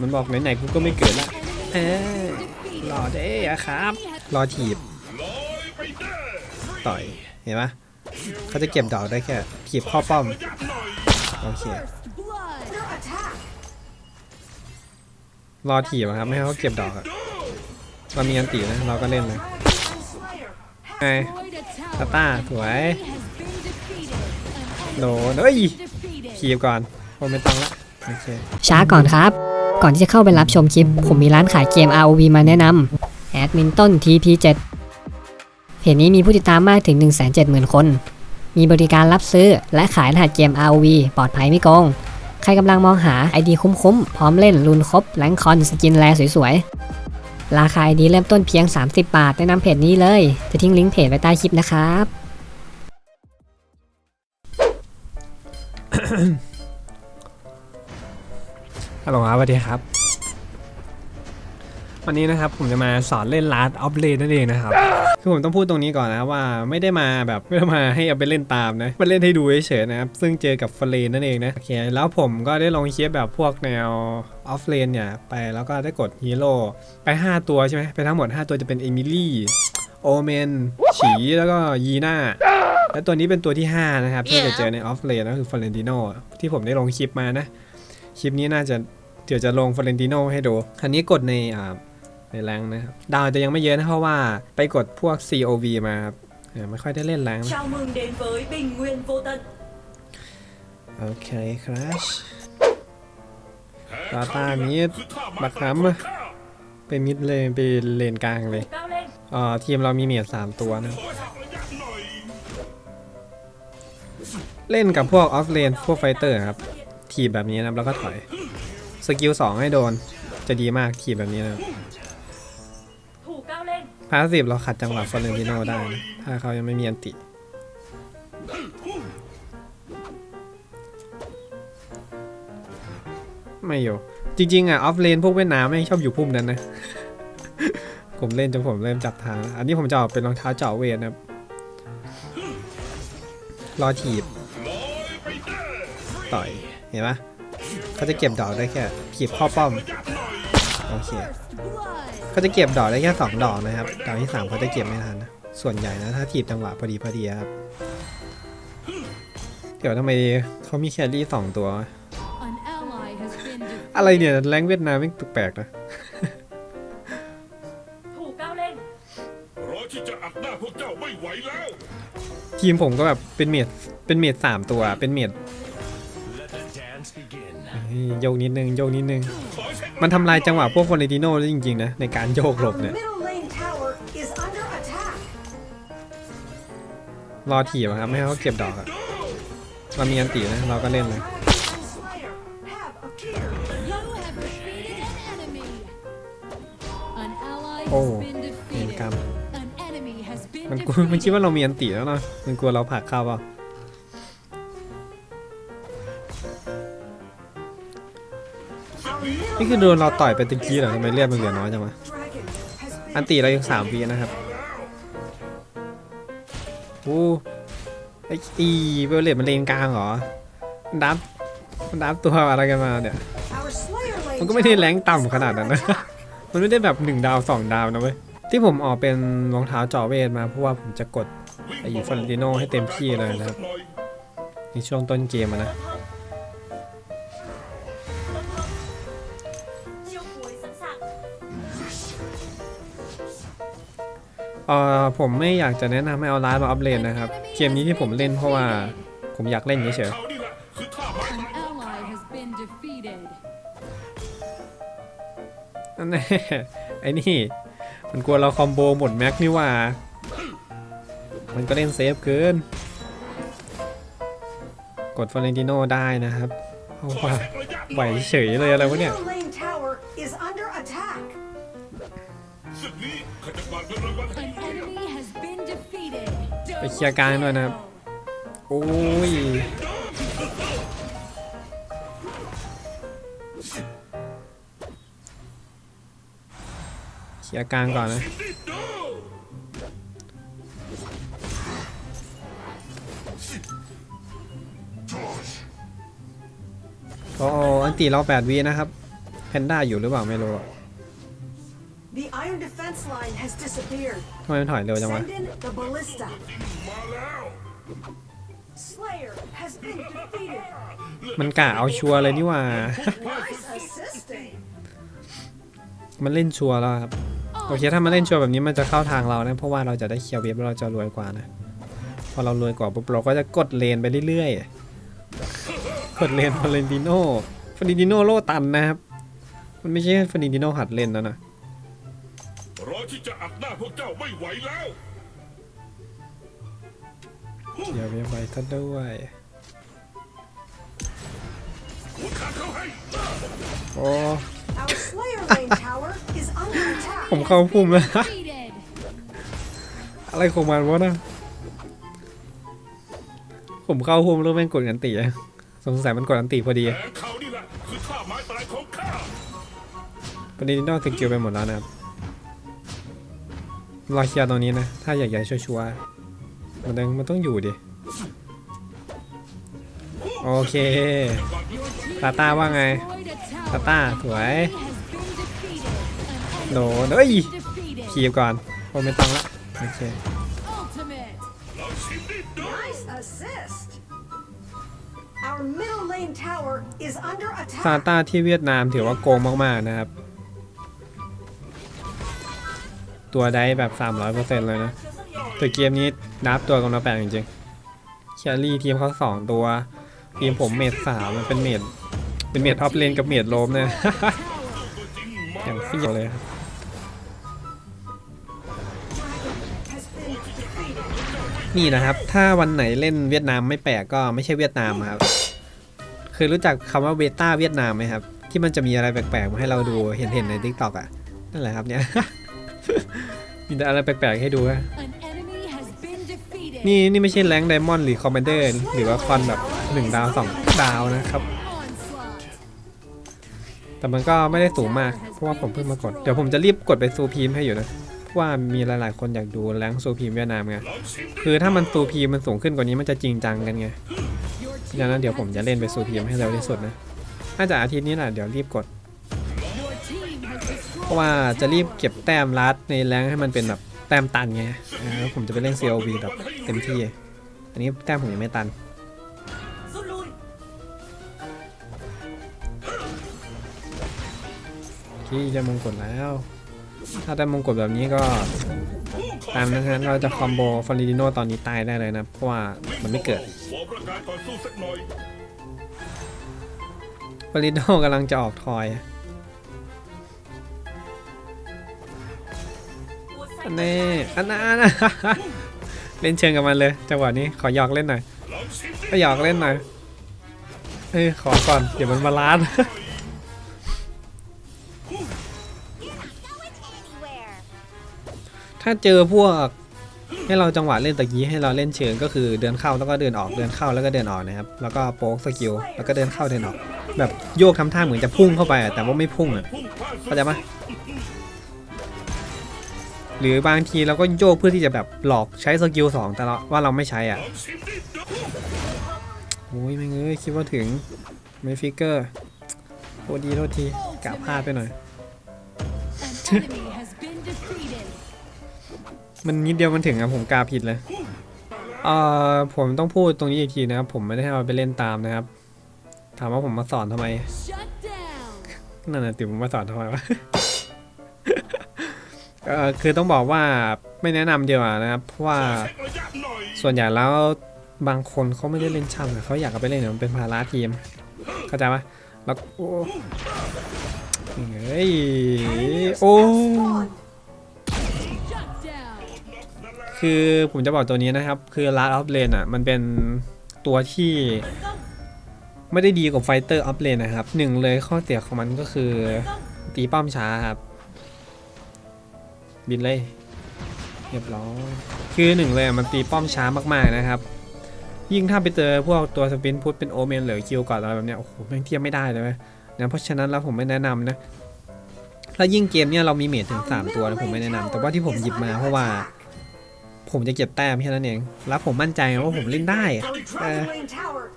มันบอกไหนๆกูก็ไม่เกิดละเออรอเด้อะครับ รอถีบ ต่อย เห็นปะเขาจะเก็บดอกได้แค่ถีบข้อป้อม โอเค รอถีบอะครับ ไม่ให้เขาเก็บดอกอะเรามีอันตีนะ เราก็เล่นเลยไงตาตาสวยโดนเฮ้ยถีบก่อนผมไม่ต้องละ โอเค ช้าก่อนครับ ก่อนที่จะเข้าไปรับชมคลิป ผมมีร้านขายเกม ROV มาแนะนำแอดมินต้น TP7 เพจนี้มีผู้ติดตามมากถึง 170,000 คน มีบริการรับซื้อและขายรหัสเกม ROV ปลอดภัยไม่โกง ใครกำลังมองหา ID คุ้มๆ พร้อมเล่นรุนครบแรงคอนสกินแลสวยๆ ราคา ID เริ่มต้นเพียง 30 บาทแนะนำเพจนี้เลย จะทิ้งลิงก์เพจไว้ใต้คลิปนะครับ ฮัลโหลครับสวัสดีครับ วันนี้นะครับผมจะมาสอนเล่นลาร์ดออฟเลนนั่นเองนะครับ คือผมต้องพูดตรงนี้ก่อนนะว่าไม่ได้มาแบบไม่ได้มาให้เอาไปเล่นตามนะมาเล่นให้ดูเฉยๆนะครับ ซึ่งเจอกับฟเลนนั่นเองนะโอเคแล้วผมก็ได้ลองคลิปแบบพวกแนวออฟเลนเนี่ยไปแล้วก็ได้กดฮีโร่ไป 5 ตัวใช่ไหมไปทั้งหมด 5 ตัวจะเป็นเอมิลี่โอเมนฉีแล้วก็ยีน่าและตัวนี้เป็นตัวที่ 5 นะครับที่จะเจอในออฟเลนก็คือฟลเรนติโนที่ผมได้ลงคลิปมานะ คลิปนี้น่าจะเดี๋ยวจะลงฟลเรนติโนให้ดู อันนี้กดในอ่าในแรงนะครับ ดาวจะยังไม่เยอะนะเพราะว่าไปกดพวก COV มาครับเออไม่ค่อยได้เล่นแรงนะ Chào mừng đến với Bình Nguyên Vô Tận โอเคครับตาตามิดบักฮัมอะไปมิดเลยไปเลนกลางเลย Cao lên อ่าทีมเรามีเมียสามตัวนะ เล่นกับพวกออฟเลน พวกไฟเตอร์ครับ ทีบแบบนี้นะครับแล้วก็ถอยสกิลสองให้โดนจะดีมากทีบแบบนี้นะครับ Thủ cao lên พาสซีฟเราขัดจังหวะฟอร์เรนติโนได้นะถ้าเขายังไม่มีอันติ ไม่อยู่ จริงๆอะออฟเลนพวกเวียดนามไม่ชอบอยู่พุ่มนั้นนะ ผมเล่นจนผมเริ่มจับทาง อันนี้ผมจะออกเป็นรองเท้าเจาะเวทนะครับรอถีบ ต่อย เห็นปะเขาจะเก็บดอกได้แค่ถีบข้อป้อมโอเคเขาจะเก็บดอกได้แค่สองดอกนะครับดอกที่สามเขาจะเก็บไม่ทันนะส่วนใหญ่นะถ้าถีบจังหวะพอดีพอดีครับเดี๋ยวทำไมเขามีแครี่สองตัววะ An ally has been defeated. อะไรเนี่ยแรงเวียดนามไม่งแปลกๆนะ Thủ cao lên รอที่จะอัดหน้าพวกเจ้าไม่ไหวแล้ว ทีมผมก็แบบเป็นเมดเป็นเมดสามตัวเป็นเมด เฮ้ยโยกนิดนึงโยกนิดนึง มันทำลายจังหวะพวกฟอร์เรนติโน่ได้จริงๆนะในการโยกหลบ Our เนี่ย middle lane tower is under attack. รอถีบอะครับไม่ให้เขาเก็บดอกอะเรามีอันตีนะเราก็เล่นเลย Slayer have appeared. You have defeated an enemy. An ally has Oh, been เห็น defeated. กรรม An enemy has been มันกลัวมันคิด defeated. ว่าเรามีอันตีแล้วเนาะมันกลัวเราผลักเข้าเปล่า นี่คือโดนเราต่อยไปตะกี้เหรอทำไมเลือดมันเหลือน้อยจังวะอันตีเรายังสามวีนะครับโอ้ไออีเวลเลตมันเลนกลางเหรอมันดับมันดับตัวอะไรกันมาเนี่ยมันก็ไม่ได้แรงต่ำขนาดนั้นนะ มันไม่ได้แบบหนึ่งดาวสองดาวนะเว้ย ที่ผมออกเป็นรองเท้าเจาะเวทมาเพราะว่าผมจะกดไอ้ฟอนติโนให้เต็มที่เลยนะครับในช่วงต้นเกมนะ เอ่อผมไม่อยากจะแนะนำให้เอาร้านมาอัพเลนนะครับ เกมนี้ที่ผมเล่นเพราะว่าผมอยากเล่นเฉยๆนั่นแน่ไอ้นี่ มันกลัวเราคอมโบหมดแม็กนี่ว่า มันก็เล่นเซฟเกิน กดฟอเรนติโนได้นะครับเพราะว่าไหวเฉยเลยอะไรวะเนี่ยศึกนี้ขจะกวาดเงินรางวัล เคลียร์กลางหน่อยนะครับ โอ้ย เคลียร์กลางก่อนนะโอ้อันตีเราแปดวีนะครับ แพนด้าอยู่หรือเปล่าไม่รู้ iron defense line has disappeared. ทำไมมันถอยเร็วจังวะ Send in the ballista. มาแล้ว Slayer has been defeated. มันกะเอาชัวร์เลยนี่หว่า Nice assisting. มันเล่นชัวร์แล้วครับ โอเคถ้ามันเล่นชัวร์แบบนี้มันจะเข้าทางเรานะเพราะว่าเราจะได้เคลียร์เว็บแล้วเราจะรวยกว่านะ พอเรารวยกว่าปุ๊บเราก็จะกดเลนไปเรื่อยๆ กดเลนฟาเรนติโน่ฟาเรนติโน่โลตันนะครับ มันไม่ใช่ฟาเรนติโน่หัดเล่นแล้วนะรอ ที่จะอัดหน้าพวกเจ้าไม่ไหวแล้วเคลียร์เว็บไว้ท่านด้วยหัวขาเข้าให้โอ้ Our Slayer lane tower is under attack. ผมเข้าพุ่มแล้ว Defeated. อะไรของมันวะนะ ผมเข้าพุ่มแล้วแม่งกดอันติอะสงสัยมันกดอันติพอดีแผนเขานี่แหละคือท่าไม้ตายของข้าฟาเรนติโน่สกิลไปหมดแล้วนะครับ รอเคลียร์ตรงนี้นะ ถ้าอยากใหญ่ชัวร์ๆมันต้องมันต้องอยู่ดิ โอเคตาต้าว่าไง Destroyed a ตา tower. ต้าสวย Has been defeated. An โด enemy นเอ้ย defeated. คีบก่อนโอไม่ต้องละโอเค Ultimate. เราชิมดิดู Nice assist. Our middle lane tower is under ซา attack. ต้าที่เวียดนามถือว่าโกงมาก ๆ นะครับ ตัวได้แบบ 300%เลยนะแต่เกมนี้นับตัวกันมาแปลกจริงๆแครี่ทีมเขาสองตัวทีมผมเมดสามมันเป็นเมดเป็นเมดท็อปเลนกับเมดโลมเนี่ยอย่างเฟี้ยวเลยครับนี่นะครับ ถ้าวันไหนเล่นเวียดนามไม่แปลกก็ไม่ใช่เวียดนามครับเคยรู้จักคำว่าเบต้าเวียดนามไหมครับ ที่มันจะมีอะไรแปลกๆมาให้เราดูเห็นๆใน t ิ k t o k อะนั่นแหละครับเนี่ย มีแต่อะไรแปลกๆให้ดูอะ An enemy has been defeated. นี่นี่ไม่ใช่แรงไดมอนด์หรือคอมมานเดอร์หรือว่าคอนแบบ1ดาว2ดาวนะครับ Onslaught. แต่มันก็ไม่ได้สูงมาก เพราะว่าผมเพิ่งมากด เดี๋ยวผมจะรีบกดไปซูพีมให้อยู่นะเพราะว่ามีหลายๆ คนอยากดูแรงซูพีมเวียดนามไงเราชิมดิคือถ้ามันซูพีมมันสูงขึ้นกว่านี้มันจะจริงจังกันไง Your ดังนั้น team เดี๋ยวผม has จะเล่นไปซูพีมให้เร็วที่สุดนะ น่าจะอาทิตย์นี้แหละเดี๋ยวรีบกด Your team has เพราะว่าจะรีบเก็บแต้มลัดในแรงให้มันเป็นแบบแต้มตันไงแล้วผมจะไปเล่น CLV แบบเต็มที่ อันนี้แต้มผมยังไม่ตันที่จะมงกฎแล้ว ถ้าได้มงกฎแบบนี้ก็ ตามนั้นเราจะคอมโบฟอริดิโนตอนนี้ตายได้เลยนะ เพราะว่ามันไม่เกิดวอร์มร่างกายก่อนสู้สักหน่อยฟอริดิโนกำลังจะออกทอย อันนี้อันนั้นอันนาเล่นเชิงกับมันเลยจังหวะนี้ขอหยอกเล่นหน่อยก็หยอกเล่นหน่อยเอ้ยขอก่อนเดี๋ยวมันมาล้านถ้าเจอพวกให้เราจังหวะเล่นตะกี้ให้เราเล่นเชิงก็คือเดินเข้าแล้วก็เดินออกเดินเข้าแล้วก็เดินออกนะครับแล้วก็โป๊กสกิลแล้วก็เดินเข้าเดินออก แบบโยกทำท่าเหมือนจะพุ่งเข้าไปแต่ว่าไม่พุ่งอะเข้าใจปะ หรือบางทีเราก็โยกเพื่อที่จะแบบหลอกใช้สกิลสองแต่เราว่าเราไม่ใช้อะเราชิมดิดูโอ้ยไม่งเอ้ยคิดว่าถึงไม่ฟิกเกอร์โทษดีโทษทีกะพลาดไปหน่อย An enemy has been defeated. มันนิดเดียวมันถึงอะผมกาผิดเลยเอ่อผมต้องพูดตรงนี้อีกทีนะครับ ผมไม่ได้ให้เอาไปเล่นตามนะครับ ถามว่าผมมาสอนทำไม Shut down. นั่นน่ะติผมมาสอนทำไมวะ เอ่อคือต้องบอกว่าไม่แนะนำเดียวานะครับเพราะว่าส่วนใหญ่แล้วบางคนเขาไม่ได้เล่นช่ำอะเขาอยากเอาไปเล่นเนี่ยมันเป็นภาระทีมเข้าใจปะแล้วโอ้เฮ้ยโอ้คือผมจะบอกตัวนี้นะครับ คือ Last of Lane อะมันเป็นตัวที่ไม่ได้ดีกว่า Fighter of Lane นะครับหนึ่งเลยข้อเสียของมันก็คือตีป้อมช้าครับ บินเลยเรียบร้อยคือหนึ่งเลยอะมันตีป้อมช้ามากๆนะครับ ยิ่งถ้าไปเจอพวกตัวสปินพุทเป็นโอเมนหรือคิวก่อนอะไรแบบเนี้ยโอ้โหแม่งเทียบไม่ได้เลยนะเพราะฉะนั้นแล้วผมไม่แนะนำนะแล้วยิ่งเกมเนี้ยเรามีเมทถึง 3 ตัวนะผมไม่แนะนำแต่ว่าที่ผมหยิบมาเพราะว่า ผมจะเก็บแต้มแค่นั้นเองแล้วผมมั่นใจว่าผมเล่นได้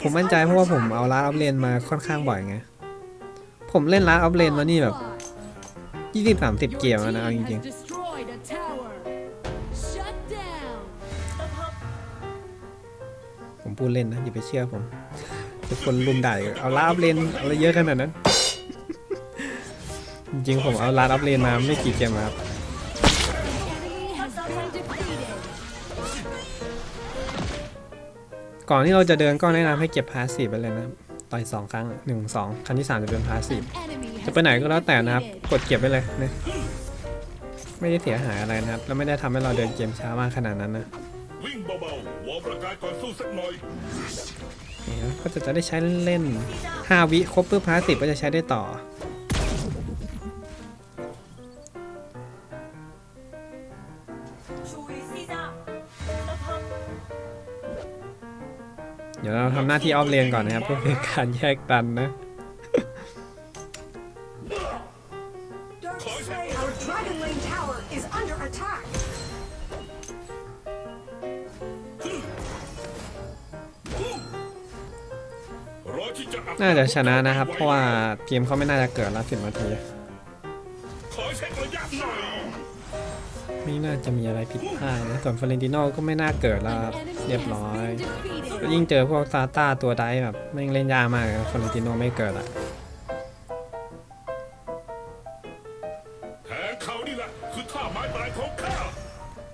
ผมมั่นใจเพราะว่าผมเอาลาดอัพเลนมาค่อนข้างบ่อยไงผมเล่นลาสออฟเลนมานี่แบบ20 30 เกมแล้วนะเอาจริง พูดเล่นนะอย่าไปเชื่อผมคนรุมด่าอีกเอาลาออฟเลนอะไรเยอะขนาดนั้น จริงๆผมเอาลาออฟเลนมาไม่กี่เกมครับก่อนที่เราจะเดินก็แนะนำให้เก็บพาสซีฟไปเลยนะครับต่อยสองครั้งหนึ่งสองครั้งที่สามจะเป็นพาสซีฟจะไปไหนก็แล้วแต่นะครับ กดเก็บไปเลยนะไม่ได้เสียหายอะไรนะครับ แล้วไม่ได้ทำให้เราเดินเกมช้ามากขนาดนั้นนะ วิ่งเบาๆวอร์มร่กายก่อนสู้สักหน่อย ก็จะจะได้ใช้เล่น 5 วิครบเพื่อพาสิบก็จะใช้ได้ต่อ เดี๋ยวเราทำหน้าที่ออฟเลนก่อนนะครับเพื่อการแยกตันนะ ชนะนะครับ เพราะว่าเกมเขาไม่น่าจะเกิดละสิบนาทียไม่น่าจะมีอะไรผิดพลาดนะส่วนฟลอเรนติโน่ก็ไม่น่าเกิดแล้วเรียบร้อยยิ่งเจอพวกซาต้าตัวไดแบบแม่งเล่นยากมากฟลอเรนติโน่ไม่เกิดอะ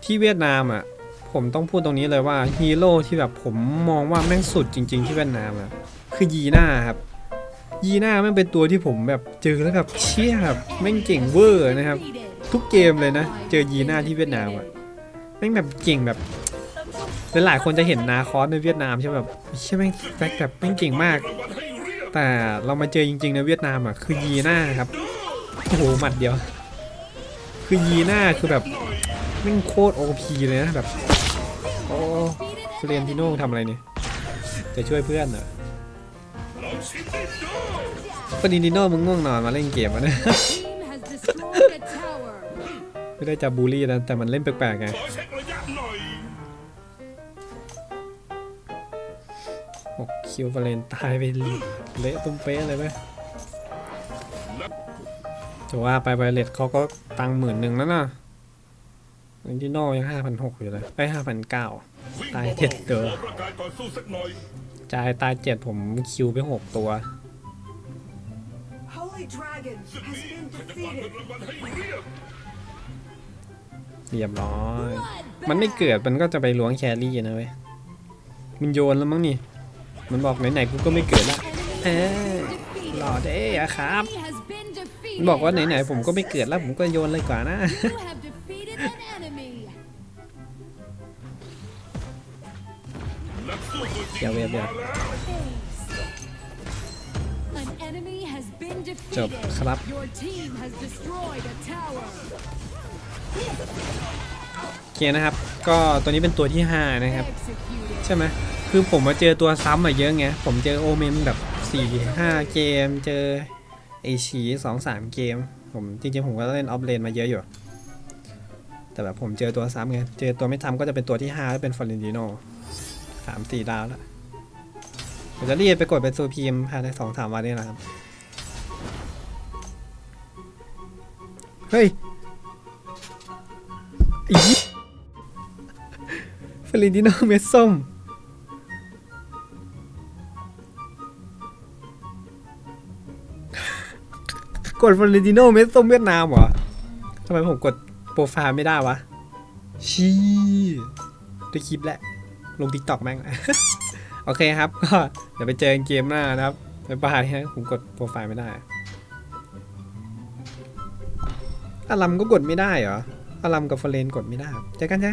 ที่เวียดนามอะผมต้องพูดตรงนี้เลยว่าฮีโร่ที่แบบผมมองว่าแม่งสุดจริง ๆ ที่เวียดนามอะคือยีน่าครับ ยีน่าแม่งเป็นตัวที่ผมแบบเจอแล้วแบบเชี่ยแบบแม่งเก่งเวอร์นะครับ ทุกเกมเลยนะ เจอยีน่าที่เวียดนามอะแม่งแบบเก่งแบบหลายๆคนจะเห็นนาคอสในเวียดนามใช่ไหมแบบเชี่ยแม่งแฟกแบบแม่งเก่งมาก แต่เรามาเจอจริงๆในเวียดนามอะคือยีน่าครับโอ้โหหมัดเดียว คือยีน่าคือแบบแม่งโคตรโอพีเลยนะแบบโอ้เฟรนติโน่ทำอะไรเนี่ยจะช่วยเพื่อนเหรอ ลองชิมดิดูเฟรนติโน่มึงง่วงนอนมาเล่นเกมอะนะ Team has destroyed a tower. ไม่ได้จะบูลลี่นะแต่มันเล่นแปลกๆไงขอเช็คระยะหน่อยหกคิวเฟรนตายไปเละตุ้มเป๊ะเลยไหมจะว่าไปไวเลตเขาก็ตังหมื่นหนึ่งแล้วนะเฟรนติโน่ยังห้าพันหกอยู่เลยไอ้ห้าพันเก้าตายเจ็ดเด้อวจ่ายตายเจ็ดผมคิวไปหกตัว Holy Dragon ศึก has นี้ been ข้าจะฝากเงิน defeated. รางวัลให้เรียบเรียบร้อย มันไม่เกิดมันก็จะไปล้วงแครี่นะเว้ย มันโยนแล้วมั้งนี่ มันบอกไหนๆกูก็ไม่เกิดละ Enemy เอ้ย defeated. หล่อเด้อะครับ Enemy has been defeated. มันบอกว่าไหนๆผมก็ไม่เกิดแล้วผมก็โยนเลยกว่านะ You have defeated an enemy. นักสู้ตัวจริงเดี๋ยวเดี๋ยว จบ defeated. ครับ Your team has destroyed a tower. โอเคนะครับ ก็ตัวนี้เป็นตัวที่ 5 นะครับ Executed. ใช่ไหมคือผมมาเจอตัวซ้ำมาเยอะไง ผมเจอโอเมนแบบ 4 5 เกม เจอไอชีสองสามเกม ผมจริงๆผมก็เล่นออฟเลนมาเยอะอยู่ แต่แบบผมเจอตัวซ้ำไง เจอตัวไม่ซ้ำก็จะเป็นตัวที่5แล้วเป็นฟอร์เรนติโนสามสี่ดาวแล้วเดี๋ยวจะรีบไปกดเป็นซูพีมภายในสองสามวันนี้แหละครับ เฮ้ยอีฟอร์เรนติโนเม็ดส้ม กดฟลอเรนติโนเม็ดส้มเวียดนามเหรอทำไมผมกดโปรไฟล์ไม่ได้วะ ชี้ได้คลิปแหละลงทิกตอกแม่ง โอเคครับ ก็เดี๋ยวไปเจอกันเกมหน้านะครับบ๊ายบายฮะผมกดโปรไฟล์ไม่ได้ อารัมก็กดไม่ได้เหรออารัมกับฟลเรนกดไม่ได้เจอกันใช่